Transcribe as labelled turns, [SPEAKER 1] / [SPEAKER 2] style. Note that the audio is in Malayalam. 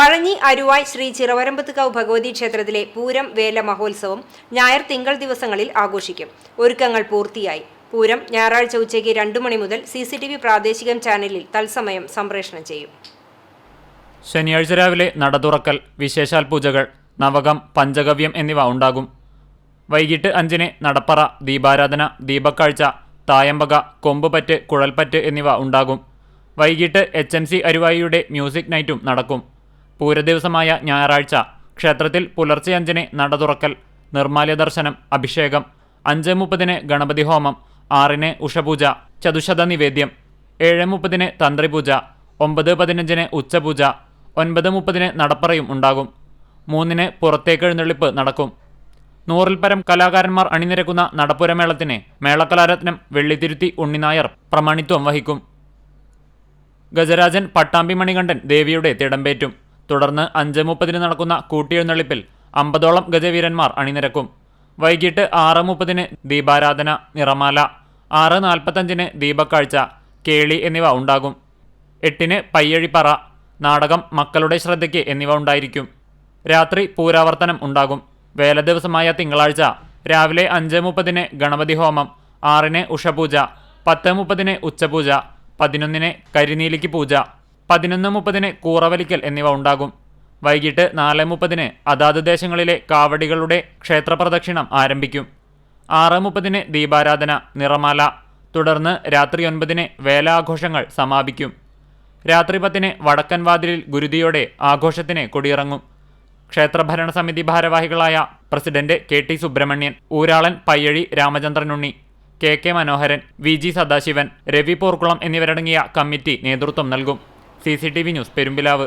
[SPEAKER 1] പഴഞ്ഞി അരുവായ് ശ്രീ ചിറവരമ്പത്തുകാവ് ഭഗവതി ക്ഷേത്രത്തിലെ പൂരം വേല മഹോത്സവം ഞായർ തിങ്കൾ ദിവസങ്ങളിൽ ആഘോഷിക്കും. ഒരുക്കങ്ങൾ പൂർത്തിയായി. പൂരം ഞായറാഴ്ച ഉച്ചയ്ക്ക് രണ്ടു മണി മുതൽ സി സി ടി വി പ്രാദേശികം ചാനലിൽ തത്സമയം സംപ്രേഷണം ചെയ്യും.
[SPEAKER 2] ശനിയാഴ്ച രാവിലെ നട തുറക്കൽ വിശേഷാൽ പൂജകൾ നവകം പഞ്ചഗവ്യം എന്നിവ ഉണ്ടാകും. വൈകിട്ട് അഞ്ചിന് നടപ്പറ ദീപാരാധന ദീപക്കാഴ്ച തായമ്പക കൊമ്പുപറ്റ് കുഴൽപ്പറ്റ് എന്നിവ ഉണ്ടാകും. വൈകിട്ട് എച്ച് എം സി അരുവായിയുടെ മ്യൂസിക് നൈറ്റും നടക്കും. പൂരദിവസമായ ഞായറാഴ്ച ക്ഷേത്രത്തിൽ പുലർച്ചെ അഞ്ചിന് നട തുറക്കൽ നിർമാല്യ ദർശനം അഭിഷേകം അഞ്ച് മുപ്പതിന് ഗണപതി ഹോമം ആറിന് ഉഷപൂജ ചതുശത നിവേദ്യം ഏഴ് മുപ്പതിന് തന്ത്രിപൂജ ഒമ്പത് പതിനഞ്ചിന് ഉച്ചപൂജ ഒൻപത് മുപ്പതിന് നടപ്പറയും ഉണ്ടാകും. മൂന്നിന് പുറത്തേക്ക് എഴുന്നള്ളിപ്പ് നടക്കും. നൂറിൽ പരം കലാകാരന്മാർ അണിനിരക്കുന്ന നടപ്പുരമേളത്തിന് മേളകലാരത്നം വെള്ളിത്തിരുത്തി ഉണ്ണിനായർ പ്രമാണിത്വം വഹിക്കും. ഗജരാജൻ പട്ടാമ്പി മണികണ്ഠൻ ദേവിയുടെ തിടമ്പേറ്റും. തുടർന്ന് അഞ്ച് മുപ്പതിന് നടക്കുന്ന കൂട്ടിയെഴുന്നള്ളിപ്പിൽ അമ്പതോളം ഗജവീരന്മാർ അണിനിരക്കും. വൈകിട്ട് ആറ് മുപ്പതിന് ദീപാരാധന നിറമാല ആറ് നാൽപ്പത്തഞ്ചിന് ദീപക്കാഴ്ച കേളി എന്നിവ ഉണ്ടാകും. എട്ടിന് പയ്യഴിപ്പറ നാടകം മക്കളുടെ ശ്രദ്ധയ്ക്ക് എന്നിവ ഉണ്ടായിരിക്കും. രാത്രി പൂരാവർത്തനം ഉണ്ടാകും. വേല ദിവസമായ തിങ്കളാഴ്ച രാവിലെ അഞ്ച് മുപ്പതിന് ഗണപതി ഹോമം ആറിന് ഉഷപൂജ പത്ത് മുപ്പതിന് ഉച്ചപൂജ പതിനൊന്നിന് കരിനീലിക്ക് പൂജ പതിനൊന്ന് മുപ്പതിന് കൂറവലിക്കൽ എന്നിവ ഉണ്ടാകും. വൈകിട്ട് നാല് മുപ്പതിന് അതാത് ദേശങ്ങളിലെ കാവടികളുടെ ക്ഷേത്രപ്രദക്ഷിണം ആരംഭിക്കും. ആറ് മുപ്പതിന് ദീപാരാധന നിറമാല. തുടർന്ന് രാത്രി ഒൻപതിന് വേലാഘോഷങ്ങൾ സമാപിക്കും. രാത്രി പത്തിന് വടക്കൻ വാതിലിൽ ഗുരുതിയോടെ ആഘോഷത്തിന് കൊടിയിറങ്ങും. ക്ഷേത്രഭരണ സമിതി ഭാരവാഹികളായ president K T Subramanian ഊരാളൻ Payyazhi Ramachandranunni K K Manoharan V G Sadasivan Ravi Porkulam എന്നിവരടങ്ങിയ കമ്മിറ്റി നേതൃത്വം നൽകും. C news Perumpilavu